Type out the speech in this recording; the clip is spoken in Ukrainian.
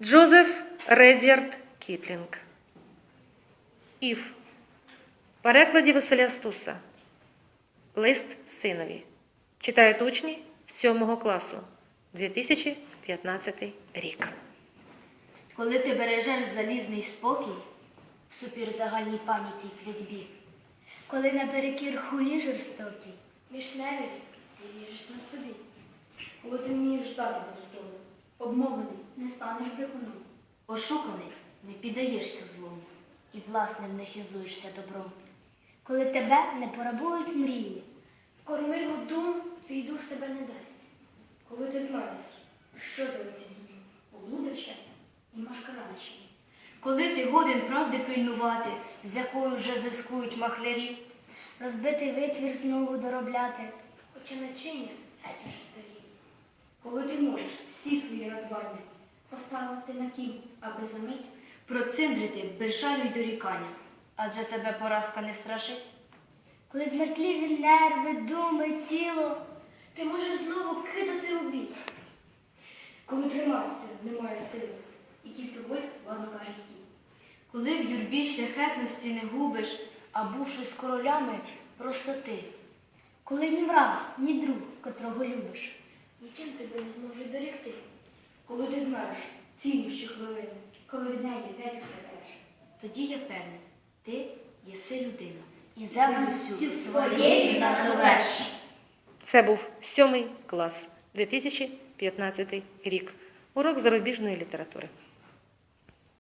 Джозеф Редіард Кіплінг. Ів. Перекладі Василя Стуса. Лист синові. Читають учні 7 класу. 2015 рік. Коли ти бережеш залізний спокій, супір загальній пам'яті й клятьбі, Коли наперекір хулі жорстокій, вішневі, ти віриш сам собі. Коли ти вмієш ждати достойно, обмовлений, не станеш брехуном. ошуканий, не піддаєшся злому і власним не хизуєшся добром. Коли тебе не порабують мрії, Корми його дум, твій дух себе не дасть. Коли ти знаєш, що тебе ці дні, облуда щастя і машкара на щастя. Коли ти годен правди пильнувати, з якою вже зискують махлярі, розбитий витвір знову доробляти. Хоча начиння геть уже старі. Коли ти можеш всі свої радбання поставити на кінь, аби за мить проциндрити без жалю й дорікання, адже тебе поразка не страшить. Коли змертвілі нерви, думи, тіло, ти можеш знову кидати у бій. Коли триматися немає сили, і тільки боль ладно каже стій. Коли в юрбі шляхетності не губиш, а бувши з королями, просто ти. коли ні враг, ні друг, котрого любиш. Нічим тебе не зможуть дорікти. Коли ти знаєш ціну щохвилини, коли від неї геть втратиш. Тоді я певна, ти єси людина, і землю всю своєю назовеш. Це був сьомий клас 2015 рік. Урок зарубіжної літератури.